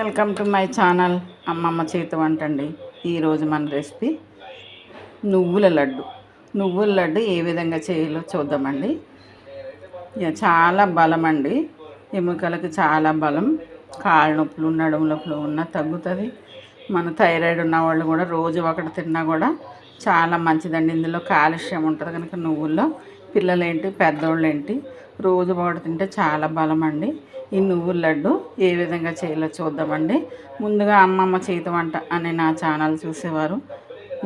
Welcome to my channel అమ్మమ్మ చేతి వంట అండి. ఈరోజు మన రెసిపీ నువ్వుల లడ్డు. నువ్వుల లడ్డు ఏ విధంగా చేయాలో చూద్దామండి. ఇక చాలా బలం అండి. ఎముకలకు చాలా బలం. కాళ్ళ నొప్పులు నడుము నొప్పులు ఉన్న తగ్గుతుంది. మన థైరాయిడ్ ఉన్న వాళ్ళు కూడా రోజు ఒకటి తిన్నా కూడా చాలా మంచిదండి. ఇందులో కాల్షియం ఉంటుంది కనుక నువ్వుల్లో పిల్లలేంటి పెద్దోళ్ళేంటి రోజు ఒకటి తింటే చాలా బలం అండి ఈ నువ్వుల లడ్డు ఏ విధంగా చేయాలో చూద్దామండి. ముందుగా అమ్మమ్మ చేతి వంట అనే నా ఛానల్ చూసేవారు.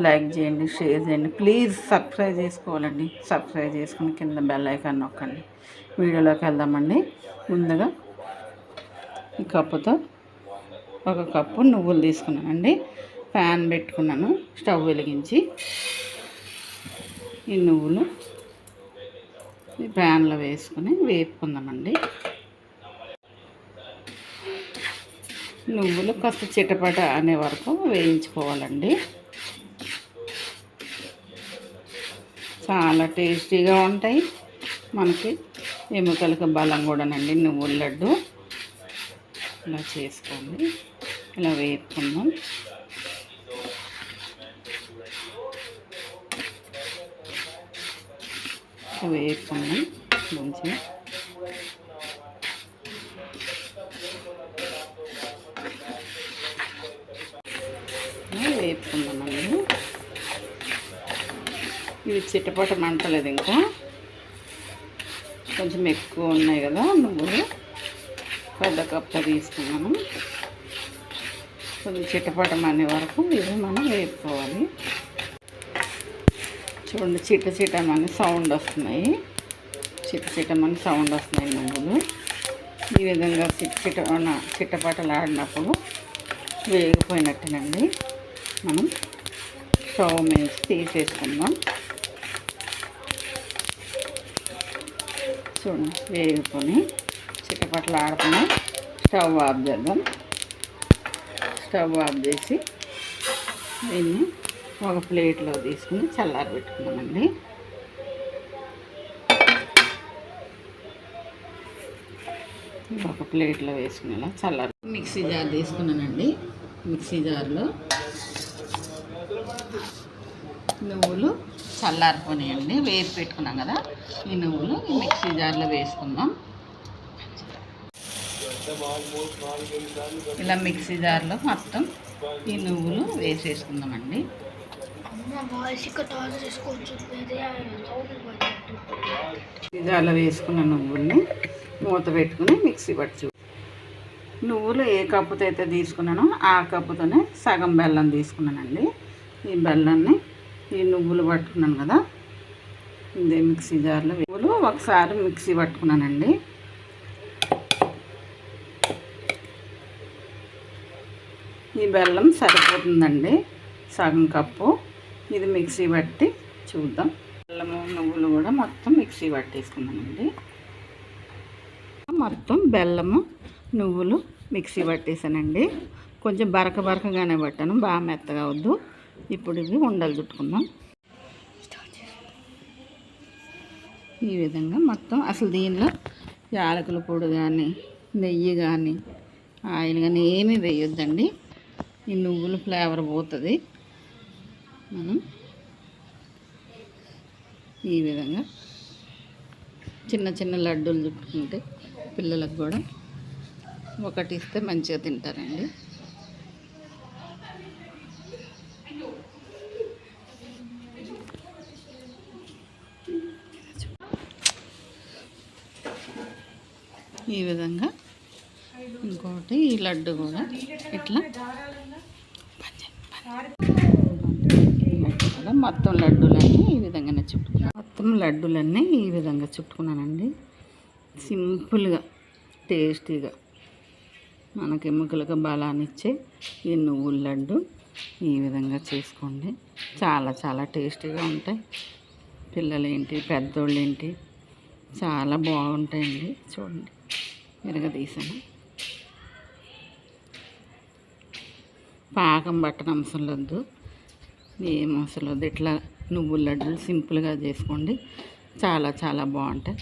లైక్ చేయండి షేర్ చేయండి. ప్లీజ్ సబ్స్క్రైబ్ చేసుకోవాలండి. సబ్స్క్రైబ్ చేసుకుని కింద బెల్ ఐకాన్ నొక్కండి. వీడియోలోకి వెళ్దామండి. ముందుగా ఈ కప్పుతో ఒక కప్పు నువ్వులు తీసుకున్నానండి. ప్యాన్ పెట్టుకున్నాను స్టవ్ వెలిగించి ఈ నువ్వులు ప్యాన్లో వేసుకొని వేపుకుందామండి. నువ్వులు కాస్త చిటపట అనే వరకు వేయించుకోవాలండి. చాలా టేస్టీగా ఉంటాయి. మనకి ఎముకలకు బలం కూడానండి నువ్వుల లడ్డు. ఇలా చేసుకోండి. ఇలా వేపుకుందాం. వేసుకున్నాం మంచిగా వేపుకుందామండి ఇవి చిట్టపట మంటలేదు ఇంకా కొంచెం ఎక్కువ ఉన్నాయి కదా నువ్వులు పెద్ద కప్ప తీసుకున్నాను కొంచెం చిట్టపట అనే వరకు ఇవి మనం వేపుకోవాలి చూడండి చిట్ట చిట్టమని సౌండ్ వస్తున్నాయి. చిట్ట చిట్టమని సౌండ్ వస్తున్నాయి నువ్వులు ఈ విధంగా చిట్ట చిట్ట చిట్టపటలాడినప్పుడు వేగిపోయినట్టేనండి. మనం స్టవ్ మీద తీసేసుకుందాం. చూడండి వేగుకొని చిట్టపాటలు ఆడకుండా స్టవ్ ఆఫ్ చేద్దాం. స్టవ్ ఆఫ్ చేసి దీన్ని ఒక ప్లేట్లో తీసుకుని చల్లారి పెట్టుకున్నామండి ఒక ప్లేట్లో వేసుకునేలా చల్లారు మిక్సీ జార్ తీసుకున్నానండి. మిక్సీ జార్లో నువ్వులు చల్లారిపోయాయండి వేసి పెట్టుకున్నాం కదా. ఈ నువ్వులు ఈ మిక్సీ జార్లో వేసుకుందాం. ఇలా మిక్సీ జార్లో మొత్తం ఈ నువ్వులు వేసేసుకుందామండి. అలా వేసుకున్న నువ్వుల్ని మూత పెట్టుకుని మిక్సీ పట్టు నువ్వులు ఏ కప్పుతో అయితే తీసుకున్నానో ఆ కప్పుతోనే సగం బెల్లం తీసుకున్నానండి. ఈ బెల్లాన్ని ఈ నువ్వులు పట్టుకున్నాను కదా ఇదే మిక్సీ జార్లో నువ్వులు ఒకసారి మిక్సీ పట్టుకున్నానండి. ఈ బెల్లం సరిపోతుందండి సగం కప్పు. ఇది మిక్సీ పట్టి చూద్దాం. బెల్లము నువ్వులు కూడా మొత్తం మిక్సీ పట్టేసుకున్నానండి మొత్తం బెల్లము నువ్వులు మిక్సీ పట్టేసానండి. కొంచెం బరక బరకగానే పట్టాను బాగా మెత్తగా వద్దు. ఇప్పుడు ఇవి ఉండలు చుట్టుకుందాం. ఈ విధంగా మొత్తం అసలు దీనిలో యాలకుల పొడి కానీ నెయ్యి కానీ ఆయిల్ కానీ ఏమీ వేయొద్దండి. ఈ నువ్వుల ఫ్లేవర్ పోతుంది. మనం ఈ విధంగా చిన్న చిన్న లడ్డూలు చుట్టుకుంటే పిల్లలకు కూడా ఒకటి ఇస్తే మంచిగా తింటారండి. ఈ విధంగా ఇంకోటి ఈ లడ్డు కూడా ఇట్లా కూడా మొత్తం లడ్డూలన్నీ ఈ విధంగానే చుట్టుకున్నాను. మొత్తం లడ్డూలన్నీ ఈ విధంగా చుట్టుకున్నానండి. సింపుల్గా టేస్టీగా మనకి ఎముకలకు బలాన్ని ఇచ్చే ఈ నువ్వుల లడ్డు ఈ విధంగా చేసుకోండి. చాలా చాలా టేస్టీగా ఉంటాయి. పిల్లలు ఏంటి పెద్దోళ్ళు ఏంటి చాలా బాగుంటాయండి. చూడండి విరగదీసాను పాకం బట్టన అవసరం లేదు ఏం అసలు ఇట్లా నువ్వుల లడ్డూలు సింపుల్గా చేసుకోండి. చాలా చాలా బాగుంటాయి.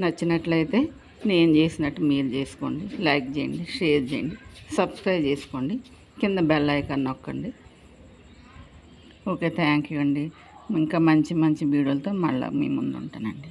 నచ్చినట్లయితే నేను చేసినట్టు మీరు చేసుకోండి. లైక్ చేయండి షేర్ చేయండి సబ్స్క్రైబ్ చేసుకోండి. కింద బెల్ ఐకాన్ నొక్కండి. ఓకే థ్యాంక్ యూ అండి. ఇంకా మంచి మంచి వీడియోలతో మళ్ళీ మీ ముందు ఉంటానండి.